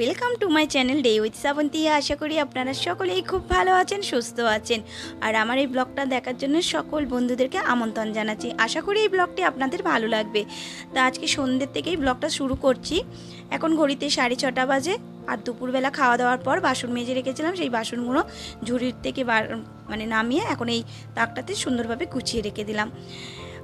Welcome to my channel day with Sabonti আশা করি আপনারা সকলেই খুব ভালো আছেন, সুস্থ আছেন। আর আমার এই ব্লগটা দেখার জন্য সকল বন্ধুদেরকে আমন্ত্রণ জানাচ্ছি। আশা করি এই ব্লগটি আপনাদের ভালো লাগবে। তা আজকে সন্ধ্যের থেকেই ব্লগটা শুরু করছি। এখন ঘড়িতে সাড়ে ছটা বাজে। আর দুপুরবেলা খাওয়া দাওয়ার পর বাসন মেজে রেখেছিলাম, সেই বাসনগুলো ঝুড়ির থেকে মানে নামিয়ে এখন এই তাকটাতে সুন্দরভাবে গুছিয়ে রেখে দিলাম।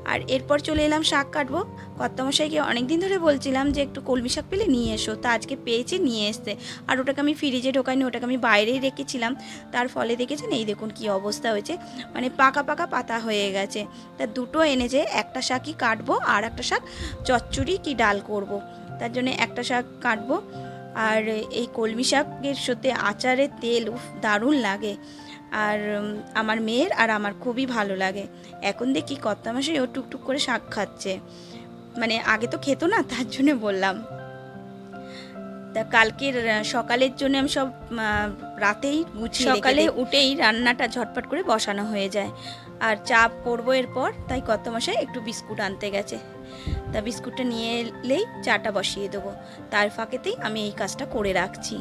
আর এরপর চলে এলাম শাক কাটবো। কর্তামশাইকে অনেক দিন ধরে বলছিলাম যে একটু কলমি শাক পেলে নিয়ে এসো। তা আজকে পেয়েছি, নিয়ে এসছে। আর ওটাকে আমি ফ্রিজে ঢোকাইনি, ওটাকে আমি বাইরেই রেখেছিলাম। তার ফলে দেখেছেন, এই দেখুন কি অবস্থা হয়েছে। মানে পাকা পাকা পাতা হয়ে গেছে। তা দুটো এনে এনেছে একটা শাকই কাটবো আর একটা শাক চচ্চড়ি কি ডাল করব। তার জন্য একটা শাক কাটবো। আর এই কলমি শাকের সাথে আচারের তেল, উফ, দারুণ লাগে। আর আমার মেয়ের আর আমার খুবই ভালো লাগে। এখন দেখি কর্তা মাসে ও টুকটুক করে শাক খাচ্ছে। মানে আগে তো খেতো না তার জন্য বললাম। তা কালকের সকালের জন্য আমি সব রাতেই গুছিয়ে সকালে উঠেই রান্নাটা ঝটপট করে বসানো হয়ে যায়। আর চা করব এরপর তাই কত মশাই একটু বিস্কুট আনতে গেছে। তা বিস্কুটটা নিয়ে এলেই চাটা বসিয়ে দেবো। তার ফাঁকেতেই আমি এই কাজটা করে রাখছি।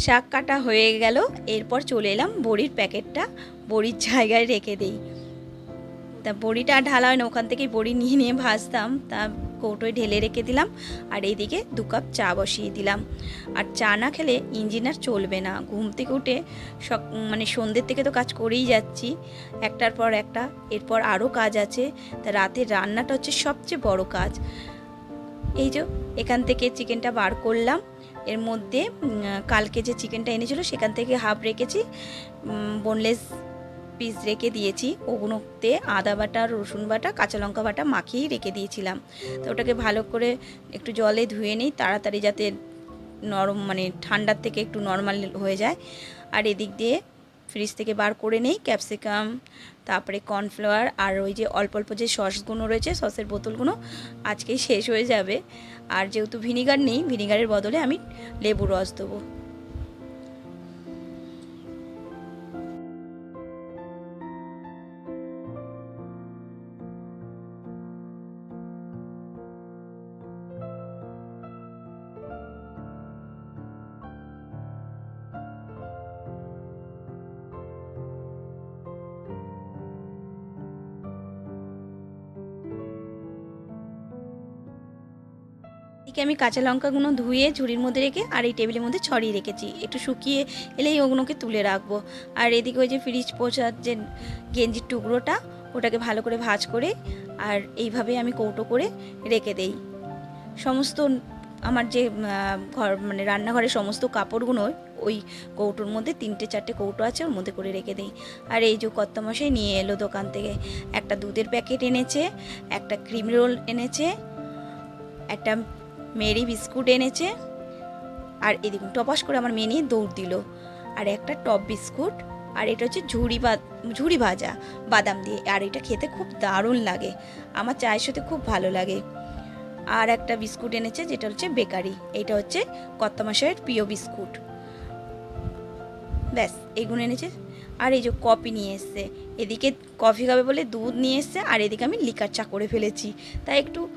শাক কাটা হয়ে গেল। এরপর চলে এলাম বড়ির প্যাকেটটা বড়ির জায়গায় রেখে দিই। তা বড়িটা ঢালা হয় না ওখান থেকেই বড়ি নিয়ে নিয়ে ভাজতাম। তা কৌটোয় ঢেলে রেখে দিলাম আর এইদিকে দু কাপ চা বসিয়ে দিলাম। আর চা না খেলে ইঞ্জিন আর চলবে না। ঘুম থেকে উঠে সক মানে সন্ধ্যের থেকে তো কাজ করেই যাচ্ছি। একটার পর একটা, এরপর আরও কাজ আছে। তা রাতের রান্নাটা হচ্ছে সবচেয়ে বড় কাজ। এই যে, এখান থেকে চিকেনটা বার করলাম। এর মধ্যে কালকে যে চিকেনটা এনেছিল সেখান থেকে হাফ রেখেছি বোনলেস পিস রেখে দিয়েছি। ওগুনোতে আদা বাটা, রসুন বাটা, কাঁচা লঙ্কা বাটা মাখিয়েই রেখে দিয়েছিলাম। তো ওটাকে ভালো করে একটু জলে ধুয়ে নিই, তাড়াতাড়ি যাতে নরম মানে ঠান্ডার থেকে একটু নর্মাল হয়ে যায়। আর এদিক দিয়ে ফ্রিজ থেকে বার করে নেই, ক্যাপসিকাম, তারপরে কর্নফ্লাওয়ার আর ওই যে অল্প অল্প যে সসগুলো রয়েছে, সসের বোতলগুলো আজকেই শেষ হয়ে যাবে। আর যেহেতু ভিনিগার নেই, ভিনিগারের বদলে আমি লেবুর রস দেবো। এদিকে আমি কাঁচা লঙ্কাগুলো ধুয়ে ঝুড়ির মধ্যে রেখে আর এই টেবিলের মধ্যে ছড়িয়ে রেখেছি। একটু শুকিয়ে এলেই ওগুলোকে তুলে রাখব। আর এদিকে ওই যে ফ্রিজ পোছার যে গেঞ্জির টুকরোটা, ওটাকে ভালো করে ভাজ করে আর এইভাবে আমি কৌটো করে রেখে দেই। সমস্ত আমার যে ঘর মানে রান্নাঘরের সমস্ত কাপড়গুলো ওই কৌটোর মধ্যে, তিনটে চারটে কৌটো আছে, ওর মধ্যে করে রেখে দিই। আর এই যে কর্তামশাই নিয়ে এলো দোকান থেকে। একটা দুধের প্যাকেট এনেছে, একটা ক্রিম রোল এনেছে, একটা মেরি বিস্কুট এনেছে। আর এদিকে টপাস করে আমার মেয়ে নিয়ে দৌড় দিল। আর একটা টপ বিস্কুট, আর এটা হচ্ছে ঝুড়ি বা, ঝুড়ি ভাজা বাদাম দিয়ে। আর এটা খেতে খুব দারুণ লাগে। আমার চায়ের সাথে খুব ভালো লাগে। আর একটা বিস্কুট এনেছে, যেটা হচ্ছে বেকারি। এটা হচ্ছে কত্তমাশয়ের প্রিয় বিস্কুট। ব্যাস এগুলো এনেছে। আর এই যে কফি নিয়ে এসছে। এদিকে কফি খাবে বলে দুধ নিয়ে এসছে, আর এদিকে আমি লিকার চা করে ফেলেছি। তাই একটু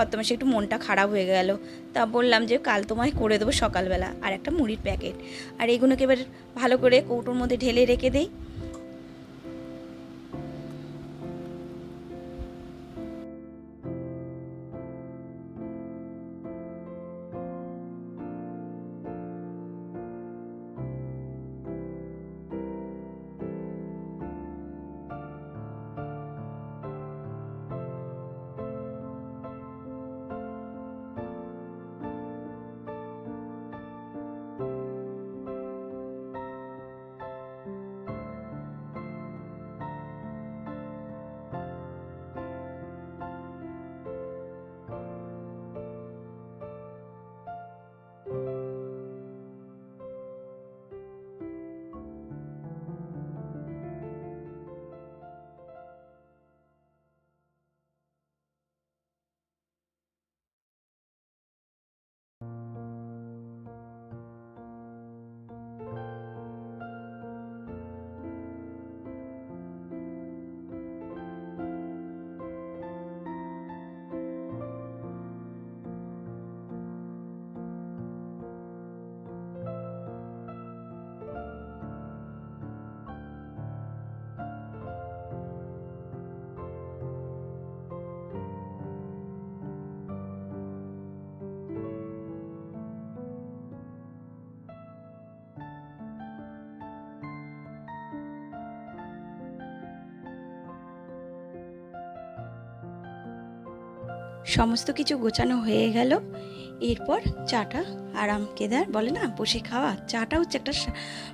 কত একটু মনটা খারাপ হয়ে গেল। তা বললাম যে কাল তোমায় করে দেবো সকালবেলা। আর একটা মুড়ির প্যাকেট। আর এগুলোকে এবার ভালো করে কৌটোর মধ্যে ঢেলে রেখে দেই। সমস্ত কিছু গোছানো হয়ে গেল। এরপর চাটা আরাম কেদার, বলে না, বসে খাওয়া। চাটা হচ্ছে একটা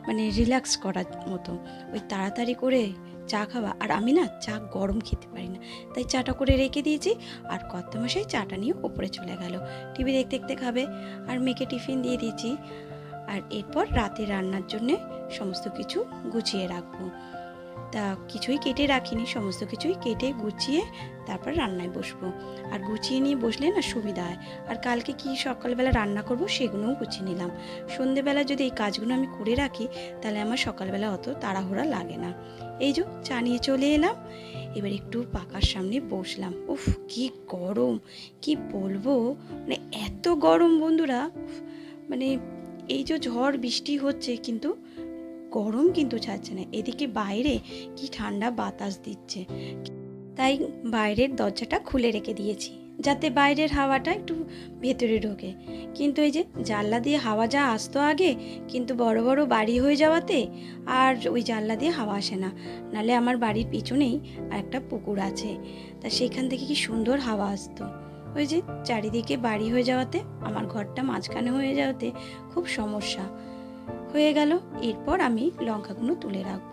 মানে রিল্যাক্স করার মতো। ওই তাড়াতাড়ি করে চা খাওয়া। আর আমি না চা গরম খেতে পারি না। তাই চাটা করে রেখে দিয়েছি। আর কত মশাই চাটা নিয়ে ওপরে চলে গেল। টিভি দেখতে দেখতে খাবে। আর মেয়েকে টিফিন দিয়ে দিয়েছি। আর এরপর রাতে রান্নার জন্যে সমস্ত কিছু গুছিয়ে রাখব। তা কিছুই কেটে রাখিনি, সমস্ত কিছুই কেটে গুছিয়ে তারপর রান্নায় বসবো। আর গুছিয়ে নিয়ে বসলে না সুবিধা হয়। আর কালকে কি সকালবেলা রান্না করব সেগুলোও গুছিয়ে নিলাম। সন্ধেবেলা যদি এই কাজগুলো আমি করে রাখি, তাহলে আমার সকালবেলা অত তাড়াহুড়া লাগে না। এই যে, চা নিয়ে চলে এলাম। এবার একটু পাকার সামনে বসলাম। উফ, কি গরম! কি বলব? মানে এত গরম বন্ধুরা! মানে এই যে ঝড় বৃষ্টি হচ্ছে কিন্তু গরম কিন্তু ছাড়ছে না। এদিকে বাইরে কি ঠান্ডা বাতাস দিচ্ছে। তাই বাইরের দরজাটা খুলে রেখে দিয়েছি, যাতে বাইরের হাওয়াটা একটু ভেতরে ঢোকে। কিন্তু এই যে জানলা দিয়ে হাওয়া যা আসতো আগে, কিন্তু বড় বড় বাড়ি হয়ে যাওয়াতে আর ওই জানলা দিয়ে হাওয়া আসে না। নালে আমার বাড়ির পিছনেই আর একটা পুকুর আছে। তা সেখান থেকে কি সুন্দর হাওয়া আসতো। ওই যে চারিদিকে বাড়ি হয়ে যাওয়াতে, আমার ঘরটা মাঝখানে হয়ে যাওয়াতে খুব সমস্যা। হয়ে গেল। এরপর আমি লঙ্কাগুলো তুলে রাখব।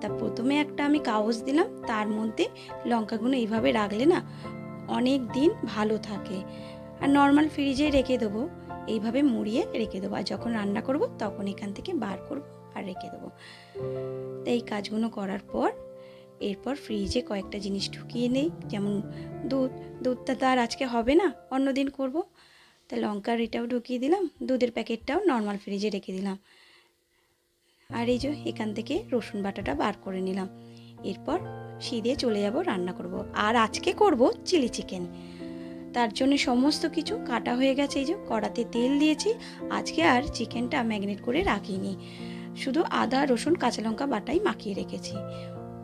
তা প্রথমে একটা আমি কাগজ দিলাম, তার মধ্যে লঙ্কাগুলো এইভাবে রাখলে না অনেক দিন ভালো থাকে। আর নর্মাল ফ্রিজে রেখে দেবো। এইভাবে মুড়িয়ে রেখে দেবো। আর যখন রান্না করব তখন এখান থেকে বার করব আর রেখে দেবো। তো এই কাজগুলো করার পর এরপর ফ্রিজে কয়েকটা জিনিস ঢুকিয়ে নেই। যেমন দুধ। দুধটা তো আর আজকে হবে না, অন্য দিন করব। তা লঙ্কার এটাও ঢুকিয়ে দিলাম। দুধের প্যাকেটটাও নর্মাল ফ্রিজে রেখে দিলাম। আর এই যে এখান থেকে রসুন বাটাটা বার করে নিলাম। এরপর দিয়ে চলে যাব রান্না করব। আর আজকে করব চিলি চিকেন। তার জন্য সমস্ত কিছু কাটা হয়ে গেছে এই যে কড়াতে তেল দিয়েছি। আজকে আর চিকেনটা ম্যাগনেট করে রাখিনি। শুধু আদা রসুন কাঁচা লঙ্কা বাটাই মাখিয়ে রেখেছি।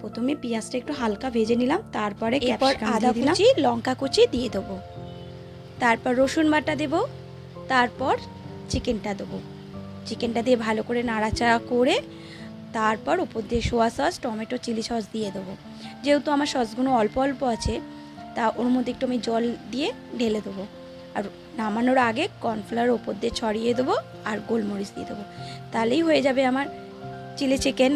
প্রথমে পেঁয়াজটা একটু হালকা ভেজে নিলাম তারপরে এরপর আদা কুচি লঙ্কা কুচি দিয়ে দেবো। তারপর রসুন বাটা দেব তারপর চিকেনটা দেবো। চিকেনটা দিয়ে ভালো করে নাড়াচাড়া করে তারপর ওপর দিয়ে soya sauce, tomato, chilli sauce দিয়ে দেবো। যেহেতু আমার সসগুলো অল্প অল্প আছে, তা ওর মধ্যে একটু আমি জল দিয়ে ঢেলে দেবো। আর নামানোর আগে কর্নফ্লাওয়ার ওপর দিয়ে ছড়িয়ে দেবো আর গোলমরিচ দিয়ে দেবো। তাহলেই হয়ে যাবে আমার চিলি চিকেন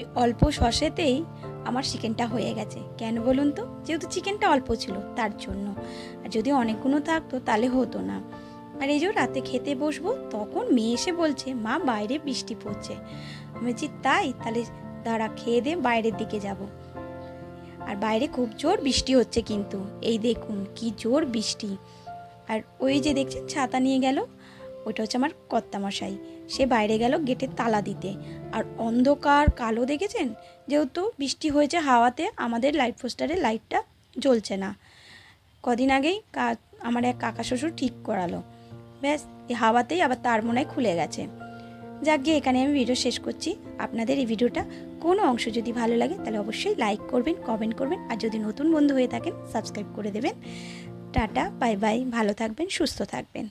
ওই অল্প সসেতেই আমার চিকেনটা হয়ে গেছে। কেন বলুন তো? যেহেতু চিকেনটা অল্প ছিল, তার জন্য। আর যদি অনেকগুলো থাকতো, তাহলে হতো না। আর এই যে রাতে খেতে বসবো, তখন মেয়ে এসে বলছে, মা, বাইরে বৃষ্টি পড়ছে। আমি বলছি, তাই? তাহলে দাঁড়া, খেয়ে দে, বাইরের দিকে যাব। আর বাইরে খুব জোর বৃষ্টি হচ্ছে কিন্তু। এই দেখুন, কি জোর বৃষ্টি। আর ওই যে দেখছেন, ছাতা নিয়ে গেল। ওটা হচ্ছে আমার কর্তামশাই। সে বাইরে গেল গেটের তালা দিতে। আর অন্ধকার কালো দেখেছেন? যেহেতু বৃষ্টি হয়েছে হাওয়াতে, আমাদের লাইট পোস্টারের লাইটটা জ্বলছে না। কদিন আগেই আমার এক কাকা শ্বশুর ঠিক করালো। ব্যাস এই হাওয়াতেই আবার তার মনে খুলে গেছে। যাক গিয়ে এখানে আমি ভিডিও শেষ করছি। আপনাদের এই ভিডিওটা কোনো অংশ যদি ভালো লাগে, তাহলে অবশ্যই লাইক করবেন কমেন্ট করবেন। আর যদি নতুন বন্ধু হয়ে থাকেন সাবস্ক্রাইব করে দেবেন। টাটা বাই বাই ভালো থাকবেন, সুস্থ থাকবেন।